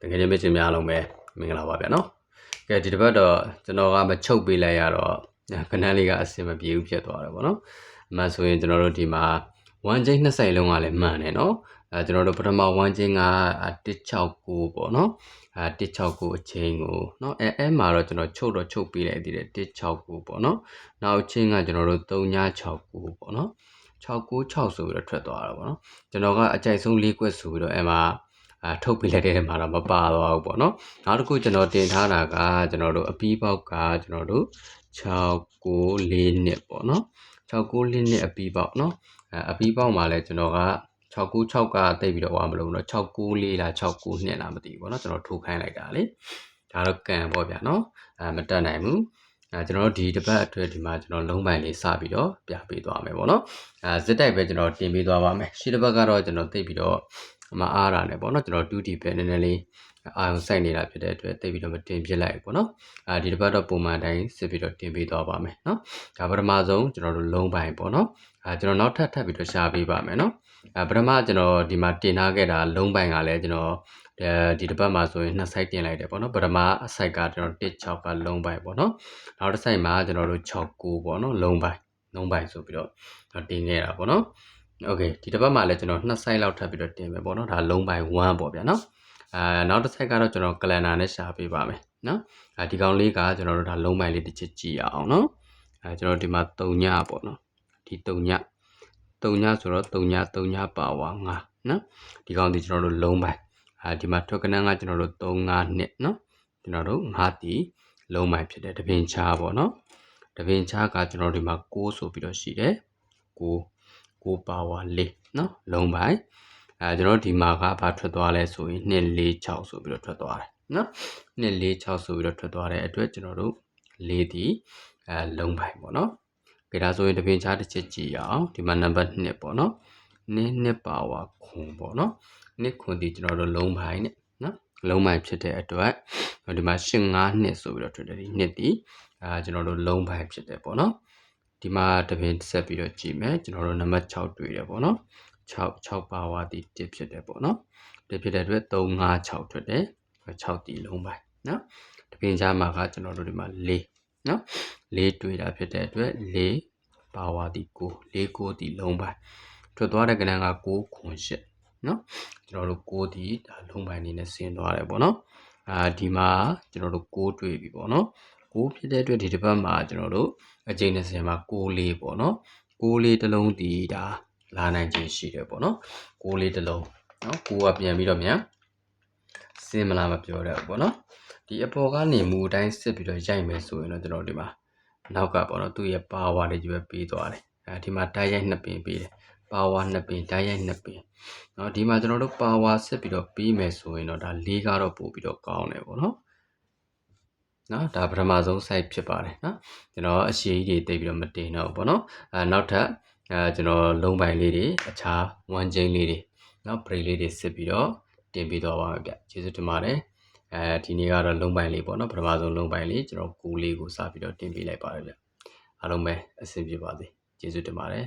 တကယ်ချင်းမချင်းများအားလုံးပဲမင်္ဂလာပါဗျာနော်ကဲဒီတစ်ပတ်တော့ကျွန်တော်ကမချုပ်ပေးလိုက်ရတော့ခဏလေးကအဆင်မပြေဘူးဖြစ်သွားတယ်ဗောနော်အမှဆိုရင်ကျွန်တော်တို့ဒီမှာ1ချိန်2ဆိုင်လုံးကလည်းမှန်တယ်နော်အဲကျွန်တော်တို့ပထမ1ချိန်က169ပေါ့နော်အဲ169အချိန်ကိုနော်အဲအဲမှာတော့ကျွန်တော်ချုပ်တော့ချုပ်ပေးလိုက်သေးတယ်169ပေါ့နော်နောက်ချိန်ကကျွန်တော်တို့3969ပေါ့နော်69 6ဆိုပြီးတော့ထွက်သွားတာပေါ့နော်ကျွန်တော်ကအကြိုက်ဆုံး၄ကွက်ဆိုပြီးတော့အဲမှာ အာထုတ်ပေးလိုက်တဲ့မှာတော့မပါတော့ဘူးပေါ့နော်နောက်တစ်ခုကျွန်တော်တင်ထားတာကကျွန်တော်တို့အပီးပေါက်ကကျွန်တော်တို့694နှစ်ပေါ့နော်694နှစ်အပီးပေါက်နော်အဲအပီးပေါက်မှာလည်းကျွန်တော်က696ကတိတ်ပြီးတော့ဟောမလို့တော့694လား692နှစ်လားမသိဘူးပေါ့နော်ကျွန်တော်ထိုးခိုင်းလိုက်တာလေဒါတော့ကံပေါ့ဗျာနော်အဲမတက်နိုင်ဘူးအဲကျွန်တော်တို့ဒီတစ်ပတ်အတွက်ဒီမှာကျွန်တော်လုံးပိုင်လေးစပြီးတော့ပြပေးသွားမယ်ပေါ့နော်အဲဇစ်တိုက်ပဲကျွန်တော်တင်ပေးသွားပါမယ်ရှေ့တစ်ပတ်ကတော့ကျွန်တော်သိပြီးတော့ မအားတာနဲ့ပေါ့နော်ကျွန်တော် 2D ပဲနည်းနည်းလေးအာရုံစိုက်နေတာဖြစ်တဲ့အတွက်သိပြီးတော့မတင်ပြလိုက်ဘူးပေါ့နော်အဲဒီတစ်ပတ်တော့ပုံမှန်အတိုင်းစစ်ပြီးတော့တင်ပေးသွားပါမယ်နော်ဒါပထမဆုံးကျွန်တော်တို့လုံးပိုင်ပေါ့နော်အဲကျွန်တော်နောက်ထပ်ထပ်ပြီးတော့ရှားပေးပါမယ်နော်အဲပထမကျွန်တော်ဒီမှာတင်ထားခဲ့တာလုံးပိုင်ကလည်းကျွန်တော်အဲဒီတစ်ပတ်မှာဆိုရင်နှစ် site တင်လိုက်တယ်ပေါ့နော်ပထမအ site ကကျွန်တော်16ကလုံးပိုင်ပေါ့နော်နောက်တစ် site မှာကျွန်တော်တို့69ပေါ့နော်လုံးပိုင်လုံးပိုင်ဆိုပြီးတော့တင်ခဲ့တာပေါ့နော် โอเคဒီတစ်ပတ်မှာလည်းကျွန်တော်နှစ် site လောက်ထပ်ပြီးတော့တင်မယ်ပေါ့နော်ဒါလုံးပိုင်1ပေါ့ဗျာနော်အာနောက်တစ် site ကတော့ကျွန်တော် calendar နဲ့ရှာပေးပါမယ်နော်အဲဒီကောင်လေးကကျွန်တော်တို့ဒါလုံးပိုင်လေးတစ်ချက်ကြည့်ရအောင်နော်အဲကျွန်တော်ဒီမှာ3ညပေါ့နော်ဒီ3ည3ညဆိုတော့3ည3ညပါဝါ9နော်ဒီကောင်ဒီကျွန်တော်တို့လုံးပိုင်အဲဒီမှာထွက်ကနန်းကကျွန်တော်တို့3 5နှစ်နော်ကျွန်တော်တို့5တီလုံးပိုင်ဖြစ်တယ်တပင်ချားပေါ့နော်တပင်ချားကကျွန်တော်ဒီမှာ6ဆိုပြီးတော့ရှိတယ်6 6ပါဝါ4နော်လုံးပိုင်အဲကျွန်တော်ဒီမှာကဘာထွက်သွားလဲဆိုရင်246ဆိုပြီးတော့ထွက်သွားတယ်နော်246ဆိုပြီးတော့ထွက်သွားတဲ့အတွက်ကျွန်တော်တို့4ဒီအဲလုံးပိုင်ပေါ့နော်ကြဒါဆိုရင်တပင်ချားတစ်ချက်ကြည့်ရအောင်ဒီမှာနံပါတ်2ပေါ့နော်2 2ပါဝါခွန်ပေါ့နော်2ခွန်ဒီကျွန်တော်တို့လုံးပိုင်နဲ့နော်လုံးပိုင်ဖြစ်တဲ့အတွက်ဒီမှာ8 5နှစ်ဆိုပြီးတော့ထွက်တယ်ဒီနှစ်ဒီအဲကျွန်တော်တို့လုံးပိုင်ဖြစ်တယ်ပေါ့နော် ဒီမှာတပင်ဆက်ပြီးတော့ကြည့်မယ်ကျွန်တော်တို့နံပါတ်6တွေ့တယ်ပေါ့နော်6 6ပါဝါတီ1ဖြစ်တယ်ပေါ့နော်1ဖြစ်တဲ့အတွက်3 5 6ထွက်တယ်6တီလုံးပိုင်နော်တပင်ကြားမှာကကျွန်တော်တို့ဒီမှာ4နော်4တွေ့တာဖြစ်တဲ့အတွက်4ပါဝါတီ9 4 9တီလုံးပိုင်ထွက်သွားတဲ့ကဏ္ဍက9ခွန်8နော်ကျွန်တော်တို့6တီဒါလုံးပိုင်နေနဲ့ဆင်းသွားတယ်ပေါ့နော်အာဒီမှာကျွန်တော်တို့6တွေ့ပြီပေါ့နော် 6ဖြစ်တဲ့အတွက်ဒီတစ်ပတ်မှာကျွန်တော်တို့အကျိန်20မှာ6လေးပေါ့နော်6လေးတစ်လုံးတီဒါလာနိုင်ခြင်းရှိတယ်ပေါ့နော်6လေးတစ်လုံးနော်6ကပြန်ပြီးတော့မြန်စင်မလာမပြောတော့ဘူးပေါ့နော်ဒီအပေါ်ကနေမူအတိုင်းစစ်ပြီးတော့ရိုက်မယ်ဆိုရင်တော့ကျွန်တော်ဒီမှာနောက်ကပေါ့နော်သူ့ရဲ့ပါဝါတွေကြီးပဲပေးသွားတယ်အဲဒီမှာတိုက်ရိုက်နှစ်ပင်ပေးတယ်ပါဝါနှစ်ပင်တိုက်ရိုက်နှစ်ပင်เนาะဒီမှာကျွန်တော်တို့ပါဝါဆက်ပြီးတော့ပြီးမယ်ဆိုရင်တော့ဒါ၄ကတော့ပို့ပြီးတော့ကောင်းတယ်ပေါ့နော် နော်ဒါပထမဆုံး site ဖြစ်ပါတယ်နော်ကျွန်တော်အရှိကြီးတွေတိတ်ပြီးတော့မတင်တော့ဘူးပေါ့နော်အဲနောက်ထပ်အဲကျွန်တော်လုံးပိုင်လေးတွေအခြား one chain လေးတွေနော် break လေးတွေစစ်ပြီးတော့တင်ပြီးတော့ပါမယ်ဗျကျေးဇူးတင်ပါတယ်အဲဒီနေ့ကတော့လုံးပိုင်လေးပေါ့နော်ပထမဆုံးလုံးပိုင်လေးကျွန်တော်ကူလေးကိုစပြီးတော့တင်ပေးလိုက်ပါတယ်ဗျအားလုံးပဲအဆင်ပြေပါစေကျေးဇူးတင်ပါတယ်